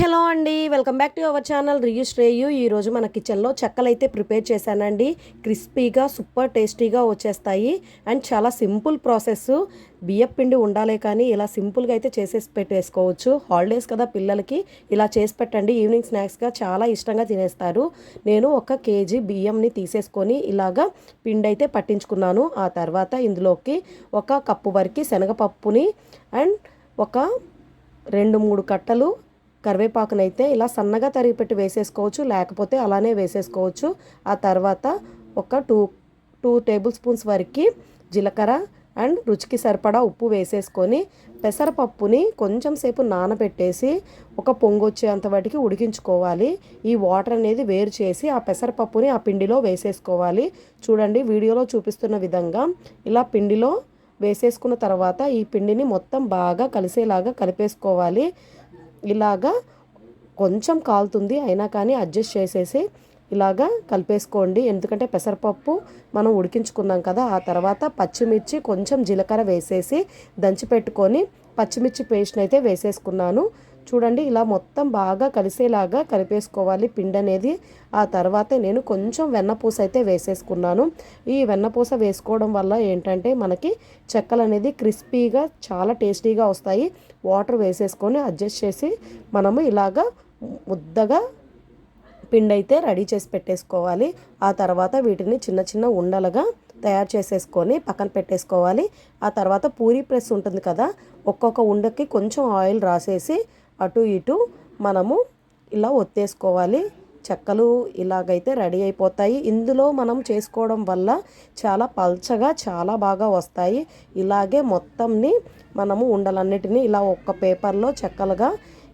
Hello అండి welcome back to our channel Riyu Shreyu. ఈరోజు మన కిచెన్లో చెక్కలు అయితే ప్రిపేర్ చేశానండి. క్రిస్పీగా సూపర్ టేస్టీగా వచ్చేస్తాయి. అండ్ చాలా సింపుల్ ప్రాసెస్. బియ్యం పిండి ఉండాలే కానీ ఇలా సింపుల్గా అయితే చేసేసి పెట్టేసుకోవచ్చు. హాలిడేస్ కదా పిల్లలకి ఇలా చేసి పెట్టండి. ఈవినింగ్ స్నాక్స్గా చాలా ఇష్టంగా తినేస్తారు. నేను ఒక కేజీ బియ్యంని తీసేసుకొని ఇలాగా పిండి అయితే పట్టించుకున్నాను. ఆ తర్వాత ఇందులోకి ఒక కప్పు వరకు శనగపప్పుని అండ్ ఒక రెండు మూడు కట్టలు కరివేపాకునైతే ఇలా సన్నగా తరిగి పెట్టి వేసేసుకోవచ్చు లేకపోతే అలానే వేసేసుకోవచ్చు. ఆ తర్వాత ఒక టూ టూ టేబుల్ స్పూన్స్ వరకు జీలకర్ర అండ్ రుచికి సరిపడా ఉప్పు వేసేసుకొని పెసరపప్పుని కొంచెం సేపు నానబెట్టేసి ఒక పొంగు వచ్చేంత వాటికి ఉడికించుకోవాలి. ఈ వాటర్ అనేది వేరు చేసి ఆ పెసరపప్పుని ఆ పిండిలో వేసేసుకోవాలి. చూడండి వీడియోలో చూపిస్తున్న విధంగా ఇలా పిండిలో వేసేసుకున్న తర్వాత ఈ పిండిని మొత్తం బాగా కలిసేలాగా కలిపేసుకోవాలి. ఇలాగా కొంచెం కాలుతుంది అయినా కానీ అడ్జస్ట్ చేసేసి ఇలాగా కలిపేసుకోండి. ఎందుకంటే పెసరపప్పు మనం ఉడికించుకున్నాం కదా ఆ తర్వాత పచ్చిమిర్చి కొంచెం జీలకర్ర వేసేసి దంచి పెట్టుకొని పచ్చిమిర్చి పేస్ట్ని అయితే వేసేసుకున్నాను. చూడండి ఇలా మొత్తం బాగా కలిసేలాగా కలిపేసుకోవాలి. పిండి అనేది ఆ తర్వాత నేను కొంచెం వెన్నపూస అయితే వేసేసుకున్నాను. ఈ వెన్నపూస వేసుకోవడం వల్ల ఏంటంటే మనకి చెక్కలు అనేది క్రిస్పీగా చాలా టేస్టీగా వస్తాయి. వాటర్ వేసేసుకొని అడ్జస్ట్ చేసి మనము ఇలాగా ముద్దగా పిండి అయితే రెడీ చేసి పెట్టేసుకోవాలి. ఆ తర్వాత వీటిని చిన్న చిన్న ఉండలుగా తయారు చేసేసుకొని పక్కన పెట్టేసుకోవాలి. ఆ తర్వాత పూరి ప్రెస్ ఉంటుంది కదా ఒక్కొక్క ఉండకి కొంచెం ఆయిల్ రాసేసి అటు ఇటు మనము ఇలా ఒత్తేసుకోవాలి. చెక్కలు ఇలాగైతే రెడీ అయిపోతాయి. ఇందులో మనం చేసుకోవడం వల్ల చాలా పల్చగా చాలా బాగా వస్తాయి. ఇలాగే మొత్తంని మనము ఉండలన్నిటినీ ఇలా ఒక్క పేపర్లో చెక్కలుగా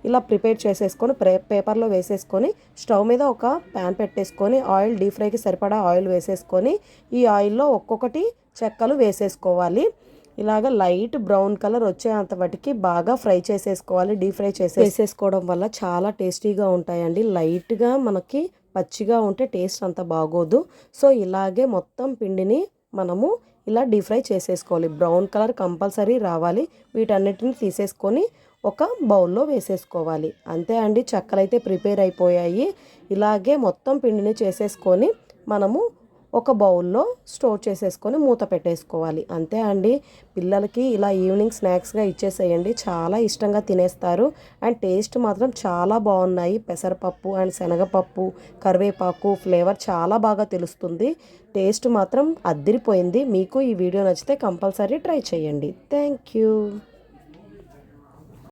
ఇలా ప్రిపేర్ చేసేసుకొని ప్రే పేపర్లో వేసేసుకొని స్టవ్ మీద ఒక ప్యాన్ పెట్టేసుకొని ఆయిల్ డీప్ ఫ్రైకి సరిపడా ఆయిల్ వేసేసుకొని ఈ ఆయిల్లో ఒక్కొక్కటి చెక్కలు వేసేసుకోవాలి. ఇలాగ లైట్ బ్రౌన్ కలర్ వచ్చేంత వాటికి బాగా ఫ్రై చేసేసుకోవాలి డీప్ ఫ్రై చేసేసుకోవడం వల్ల చాలా టేస్టీగా ఉంటాయండి. లైట్గా మనకి పచ్చిగా ఉంటే టేస్ట్ అంత బాగోదు. సో ఇలాగే మొత్తం పిండిని మనము ఇలా డీప్ ఫ్రై చేసేసుకోవాలి. బ్రౌన్ కలర్ కంపల్సరీ రావాలి. వీటన్నిటిని తీసేసుకొని ఒక బౌల్లో వేసేసుకోవాలి. అంతే అండి చెక్కలైతే ప్రిపేర్ అయిపోయాయి. ఇలాగే మొత్తం పిండిని చేసేసుకొని మనము ఒక బౌల్లో స్టోర్ చేసేసుకొని మూత పెట్టేసుకోవాలి. అంతే అండి. పిల్లలకి ఇలా ఈవినింగ్ స్నాక్స్గా ఇచ్చేసేయండి. చాలా ఇష్టంగా తినేస్తారు. అండ్ టేస్ట్ మాత్రం చాలా బాగున్నాయి. పెసరపప్పు అండ్ శనగపప్పు కరివేపాకు ఫ్లేవర్ చాలా బాగా తెలుస్తుంది. టేస్ట్ మాత్రం అద్దిరిపోయింది. మీకు ఈ వీడియో నచ్చితే కంపల్సరీ ట్రై చేయండి. Thank you.